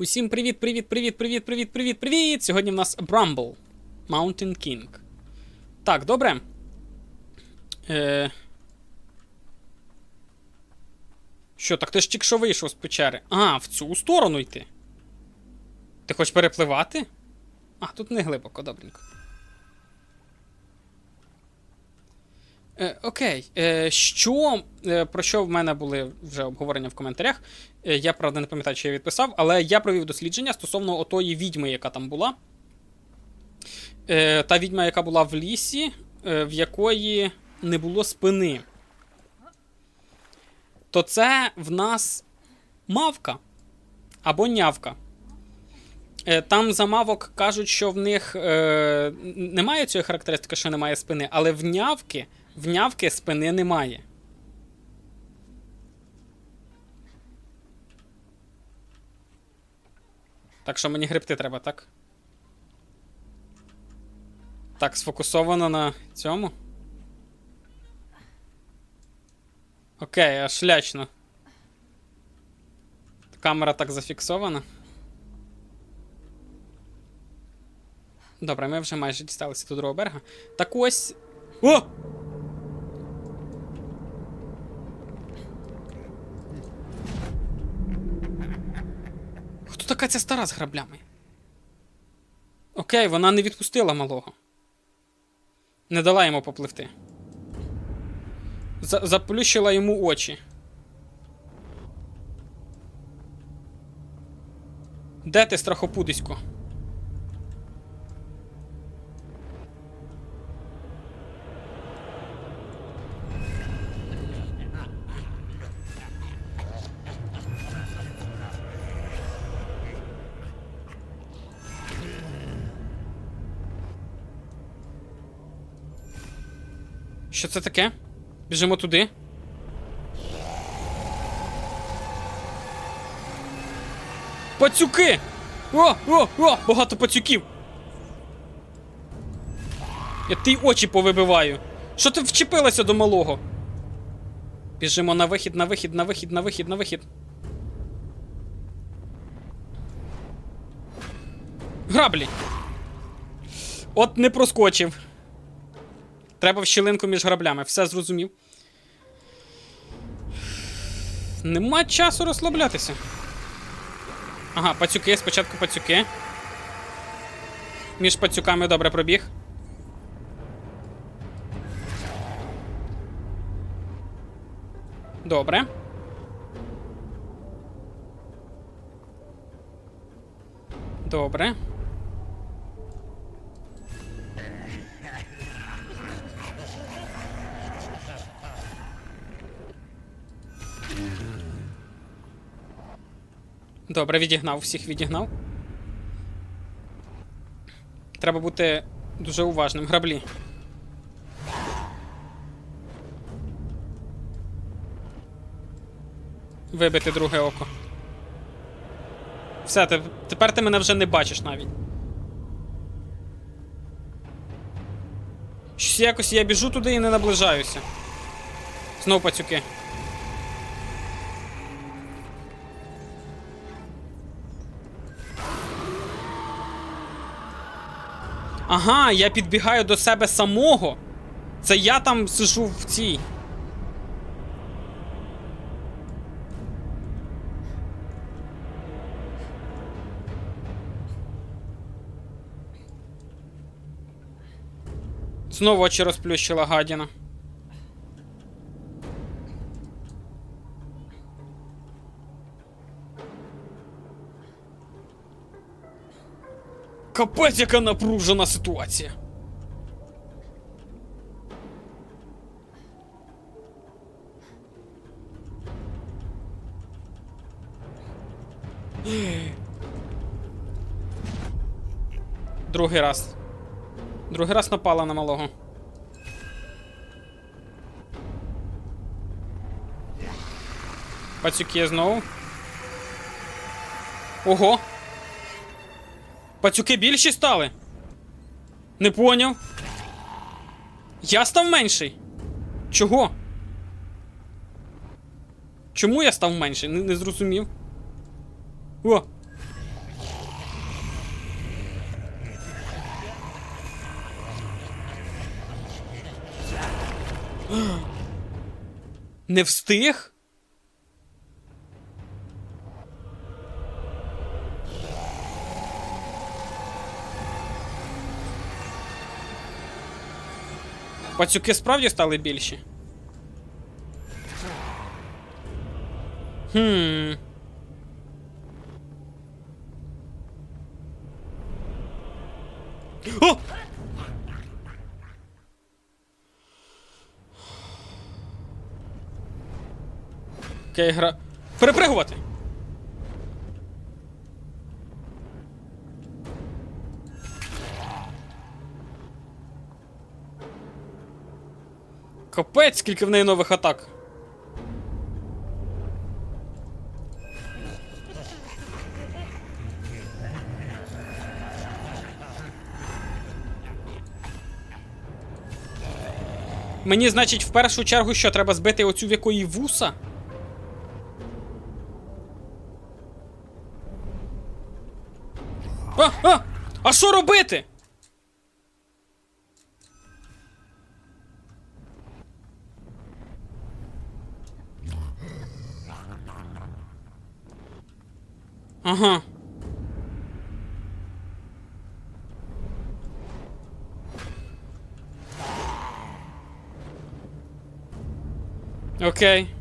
Усім привіт, привіт, привіт, привіт, привіт, привіт, привіт! Сьогодні в нас Bramble Mountain King. Так, добре. Е... Що, так ти ж тільки що вийшов з печери. А, в цю сторону йти. Ти хочеш перепливати? А, тут не глибоко, добренько. Е, окей. Е, що, е, про що в мене були вже обговорення в коментарях? Е, я, правда, не пам'ятаю, чи я відписав, але я провів дослідження стосовно отої відьми, яка там була. Е, та відьма, яка була в лісі, е, в якої не було спини. То це в нас мавка або нявка. Там за мавок кажуть, що в них е, немає цієї характеристики, що немає спини, але в нявки, в нявки спини немає. Так що мені грибти треба, так? Так, сфокусовано на цьому. Окей, аж лячно. Камера так зафіксована. Добре, ми вже майже дісталися до другого берега. Так ось. О! Така ця стара з граблями? Окей, вона не відпустила малого. Не дала йому попливти. За заплющила йому очі. Де ти, страхопудисько? Що це таке? Біжимо туди. Пацюки! О, о, о! Багато пацюків! Я ти очі повибиваю. Що ти вчепилася до малого? Біжимо на вихід, на вихід, на вихід, на вихід, на вихід. Граблі! От не проскочив. Треба в щілинку між граблями, все зрозумів. Нема часу розслаблятися. Ага, пацюки, спочатку пацюки. Між пацюками добре пробіг. Добре. Добре. Добре, відігнав, всіх відігнав. Треба бути дуже уважним. Граблі. Вибити друге око. Все, те- тепер ти мене вже не бачиш навіть. Щось якось я біжу туди і не наближаюся. Знов пацюки. Ага, я підбігаю до себе самого. Це я там сижу в цій. Знову очі розплющила гадіна. Капець, яка напружена ситуація. Другий раз. Другий раз напала на малого. Пацюки знову. Ого! Пацюки більші стали? Не поняв. Я став менший. Чого? Чому я став менший? Не, не зрозумів. О! Не встиг? Пацюки справді стали більші. Хм. О! Окей, гра. Перепригувати! Капець, скільки в неї нових атак. Мені, значить, в першу чергу що, треба збити оцю в якої вуса? А, а! А що робити? Ага. Окей. Угу.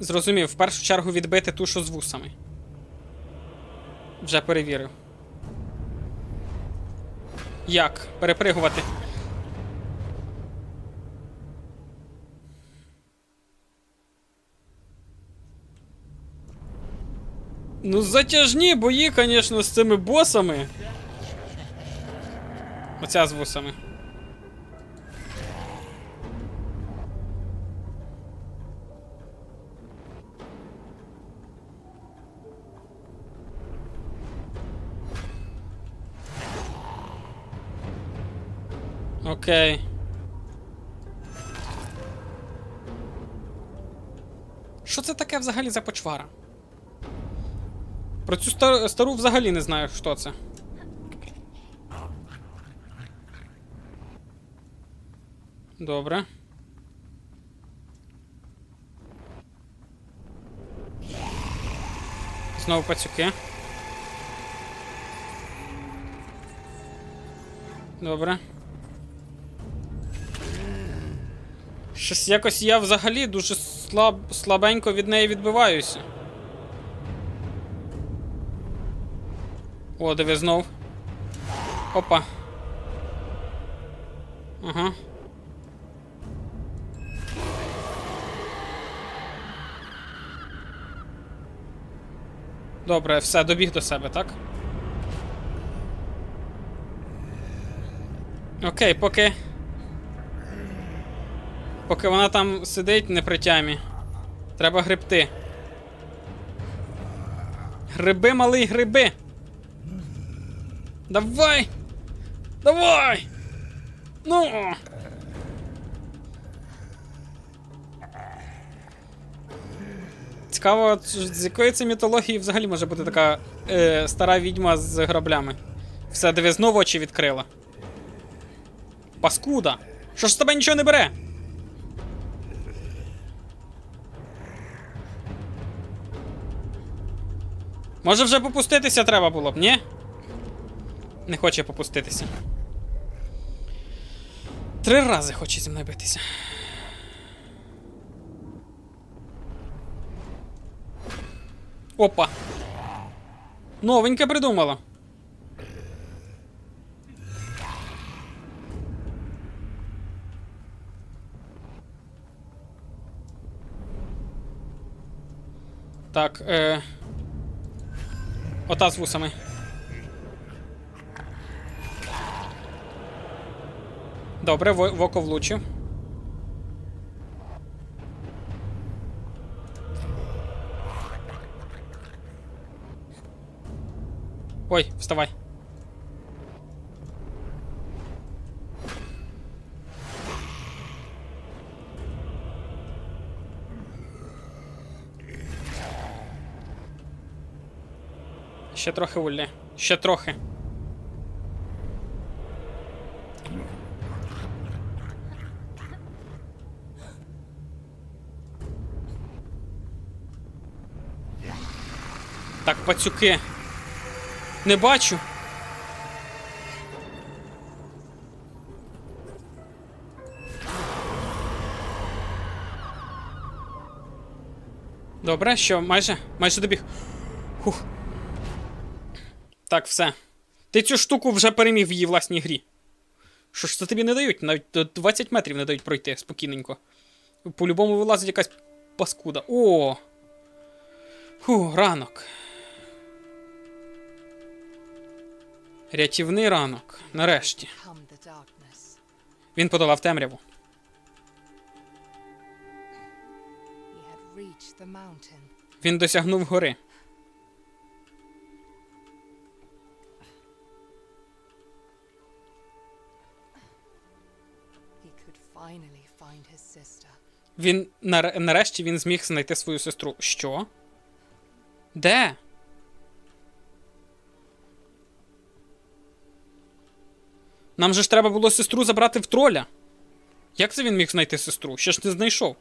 Зрозумів, в першу чергу відбити ту, що з вусами. Вже перевірив. Як? Перепригувати. Ну, затяжні бої, звісно, з цими босами. Оця з вусами. Окей. Що це таке взагалі за почвара? Про цю ста- стару взагалі не знаю, що це. Добре. Знову пацюки. Добре. Щось якось я взагалі дуже слаб, слабенько від неї відбиваюся. О, диви знов. Опа. Ага. Добре, все, добіг до себе, так? Окей, поки. Поки вона там сидить не при тямі. Треба грибти. Гриби, малий, гриби! Давай! Давай! Ну! Цікаво, з якої це мітології взагалі може бути така е, стара відьма з граблями. Все, диви, знову очі відкрила. Паскуда! Що ж з тебе нічого не бере? Може вже попуститися треба було б, ні? Не хоче попуститися. Три рази хоче зі мною битися. Опа. Новеньке придумала. Так, е. Ота з вусами. Добре, в, в око влучив. Ой, вставай. Ще трохи Уллі. Ще трохи. Так, пацюки. Не бачу. Добре, що майже майже добіг. Хух. Так, все. Ти цю штуку вже переміг в її власній грі. Що ж це тобі не дають? Навіть до 20 метрів не дають пройти спокійненько. По-любому вилазить якась паскуда. О! Фу, ранок. Рятівний ранок. Нарешті. Він подолав темряву. Він досягнув гори. Він нар- нарешті він зміг знайти свою сестру. Що? Де? Нам же ж треба було сестру забрати в троля. Як це він міг знайти сестру? Ще ж не знайшов.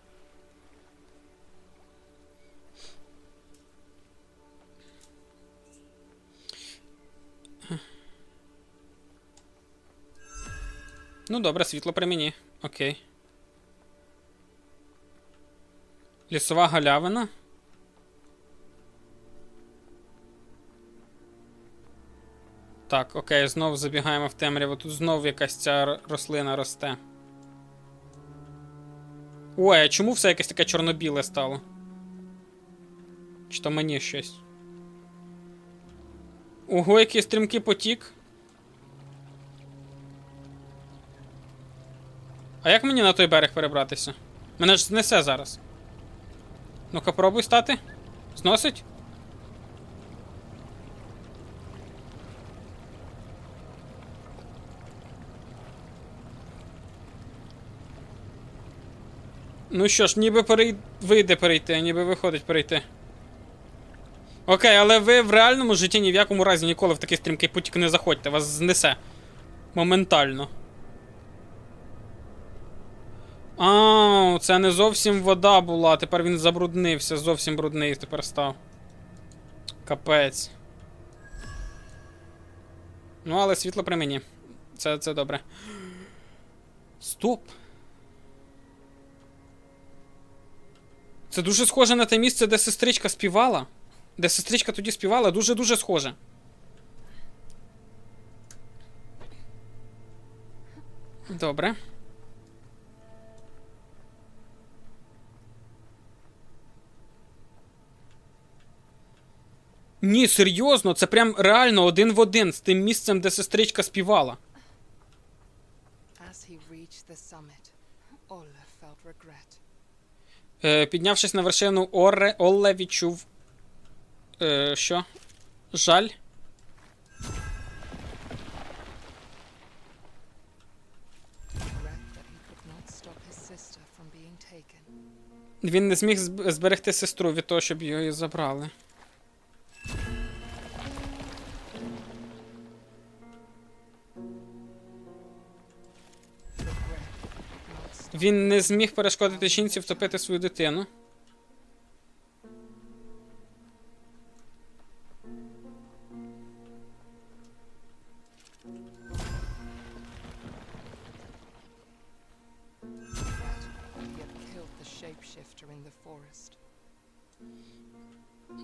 Ну, добре, світло при мені. Окей. Лісова галявина. Так, окей, знову забігаємо в темряву. Тут знову якась ця рослина росте. Ой, а чому все якесь таке чорно-біле стало? Чи то мені щось? Ого, який стрімкий потік. А як мені на той берег перебратися? Мене ж знесе зараз. Ну-ка, пробуй стати. Зносить? Ну що ж, ніби перей... вийде перейти, ніби виходить перейти. Окей, але ви в реальному житті ні в якому разі ніколи в такий стрімкий потік не заходьте, вас знесе. Моментально. А, це не зовсім вода була, тепер він забруднився, зовсім брудний тепер став. Капець. Ну, але світло при мені. Це, це добре. Стоп. Це дуже схоже на те місце, де сестричка співала. Де сестричка тоді співала, дуже-дуже схоже. Добре. Ні, серйозно, це прям реально один в один з тим місцем, де сестричка співала. Е, піднявшись на вершину Орре, Олле відчув. Е, що? Жаль. Він не зміг зберегти сестру від того, щоб її забрали. Він не зміг перешкодити жінці втопити свою дитину.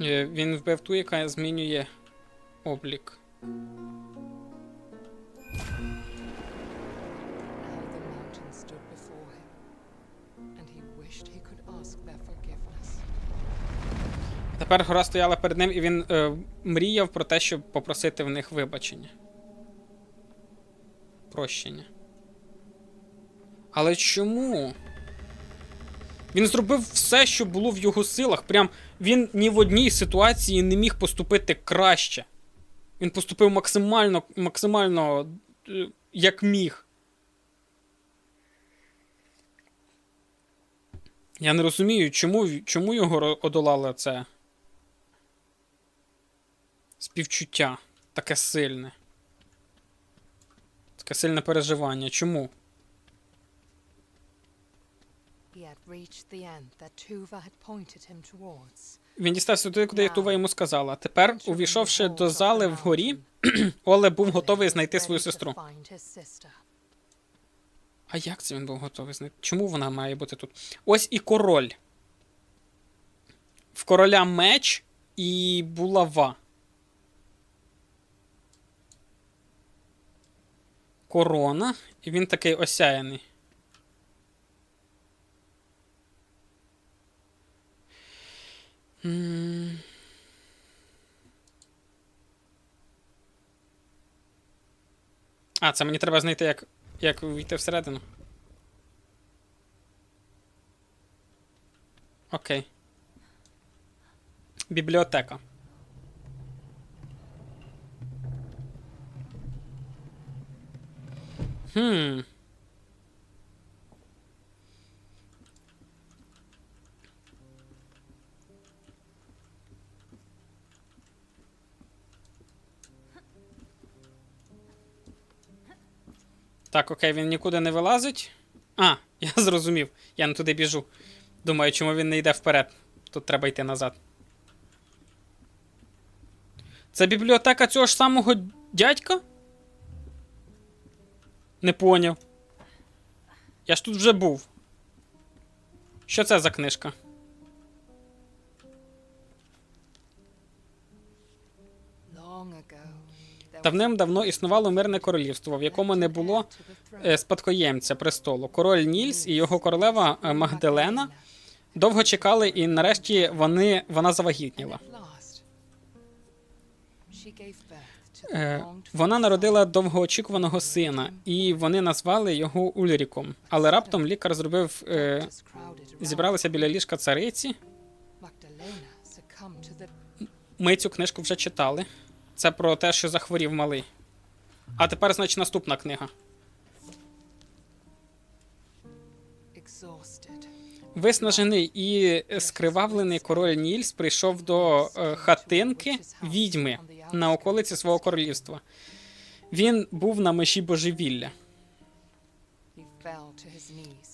Е, Він вбив ту, яка змінює облік. Тепер гора стояла перед ним, і він е, мріяв про те, щоб попросити в них вибачення. Прощення. Але чому? Він зробив все, що було в його силах. Прям він ні в одній ситуації не міг поступити краще. Він поступив максимально, максимально е, як міг. Я не розумію, чому, чому його одолало це співчуття таке сильне. Таке сильне переживання. Чому? Він дістався туди, куди Тува йому сказала. Тепер, увійшовши до зали вгорі, Оле був готовий знайти свою сестру. А як це він був готовий знайти? Чому вона має бути тут? Ось і король. В короля меч і булава. Корона, і він такий осяяний. А, це мені треба знайти, як, як війти всередину. Окей. Бібліотека. Хм. Так, окей, він нікуди не вилазить. А, я зрозумів. Я не туди біжу. Думаю, чому він не йде вперед. Тут треба йти назад. Це бібліотека цього ж самого дядька? Не поняв. Я ж тут вже був. Що це за книжка? Давним-давно існувало мирне королівство, в якому не було е, спадкоємця престолу. Король Нільс і його королева е, Магдалена довго чекали, і нарешті вони, вона завагітніла. Е, longed Вона народила довгоочікуваного сина, і вони назвали його Ульріком. Але раптом лікар зробив. Е, зібралися біля ліжка цариці. Ми цю книжку вже читали. Це про те, що захворів малий. А тепер, значить, наступна книга. Виснажений і скривавлений король Нільс прийшов до е, хатинки відьми на околиці свого королівства. Він був на межі божевілля.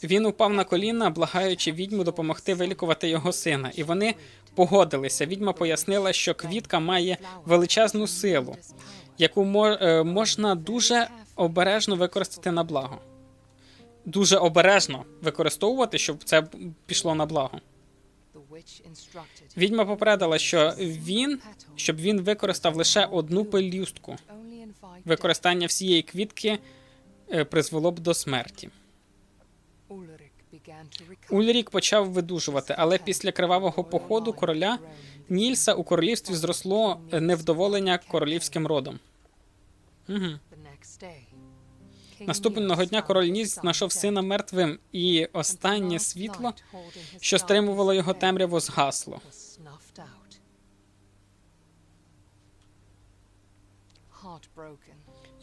Він упав на коліна, благаючи відьму допомогти вилікувати його сина, і вони погодилися. Відьма пояснила, що квітка має величезну силу, яку е, можна дуже обережно використати на благо. Дуже обережно використовувати, щоб це пішло на благо. Відьма попередила, що він, щоб він використав лише одну пелюстку. Використання всієї квітки е, призвело б до смерті. Ульрік почав видужувати, але після кривавого походу короля Нільса у королівстві зросло е, невдоволення королівським родом. Угу. Наступного дня король Нільс знайшов сина мертвим, і останнє світло, що стримувало його темряву, згасло.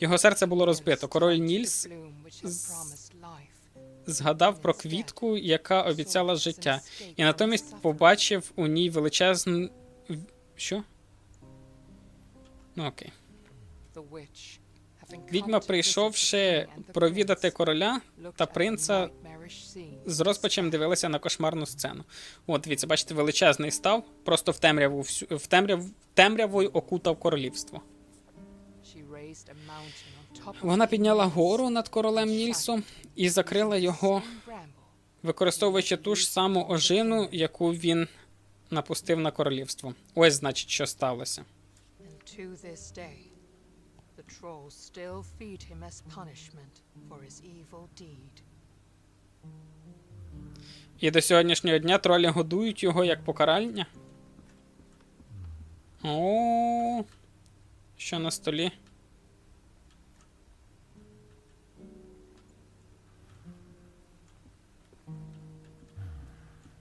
Його серце було розбито. Король Нільс згадав про квітку, яка обіцяла життя, і натомість побачив у ній величезну. Що? Ну окей. Відьма, прийшовши провідати короля та принца, з розпачем дивилася на кошмарну сцену. От, дивіться, бачите, величезний став, просто в темряву в темряв, темрявою окутав королівство. Вона підняла гору над королем Нільсом і закрила його, використовуючи ту ж саму ожину, яку він напустив на королівство. Ось, значить, що сталося. The trolls still feed him as punishment for his evil deed. І до сьогоднішнього дня тролі годують його як покарання. О, що на столі?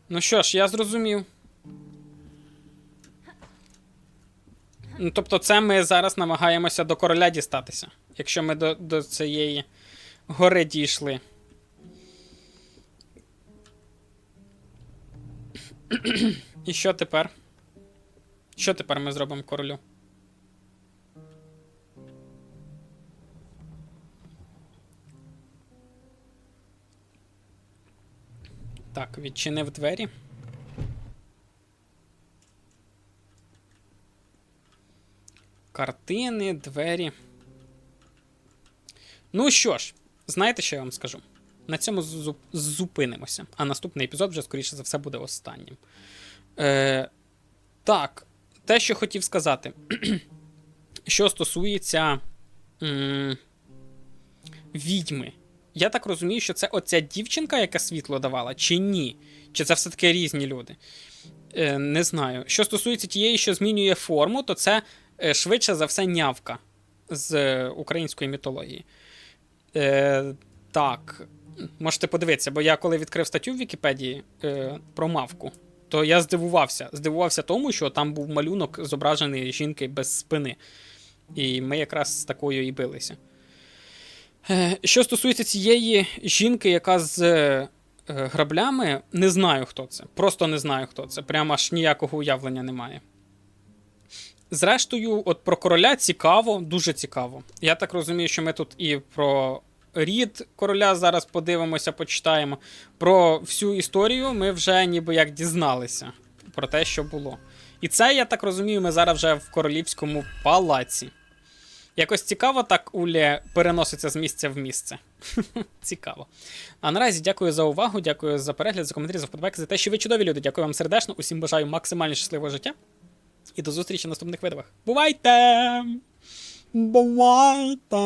Ну що ж, я зрозумів. Ну, тобто, це ми зараз намагаємося до короля дістатися. Якщо ми до, до цієї гори дійшли. І що тепер? Що тепер ми зробимо королю? Так, відчинив двері. Картини, двері. Ну що ж, знаєте, що я вам скажу? На цьому зупинимося. А наступний епізод вже, скоріше за все, буде останнім. Е, так, те, що хотів сказати. що стосується м, відьми. Я так розумію, що це оця дівчинка, яка світло давала, чи ні? Чи це все-таки різні люди? Е, не знаю. Що стосується тієї, що змінює форму, то це швидше за все нявка з е, української мітології. Е, так, можете подивитися, бо я коли відкрив статтю в Вікіпедії е, про мавку, то я здивувався. Здивувався тому, що там був малюнок зображений жінки без спини. І ми якраз з такою і билися. Е, Що стосується цієї жінки, яка з е, граблями, не знаю, хто це. Просто не знаю, хто це. Прямо аж ніякого уявлення немає. Зрештою, от про короля цікаво, дуже цікаво. Я так розумію, що ми тут і про рід короля зараз подивимося, почитаємо. Про всю історію ми вже ніби як дізналися про те, що було. І це, я так розумію, ми зараз вже в королівському палаці. Якось цікаво так Уля переноситься з місця в місце. Цікаво. А наразі дякую за увагу, дякую за перегляд, за коментарі, за вподобайки, за те, що ви чудові люди. Дякую вам сердечно. Усім бажаю максимально щасливого життя. І до зустрічі в наступних видовах. Бувайте! Бувайте!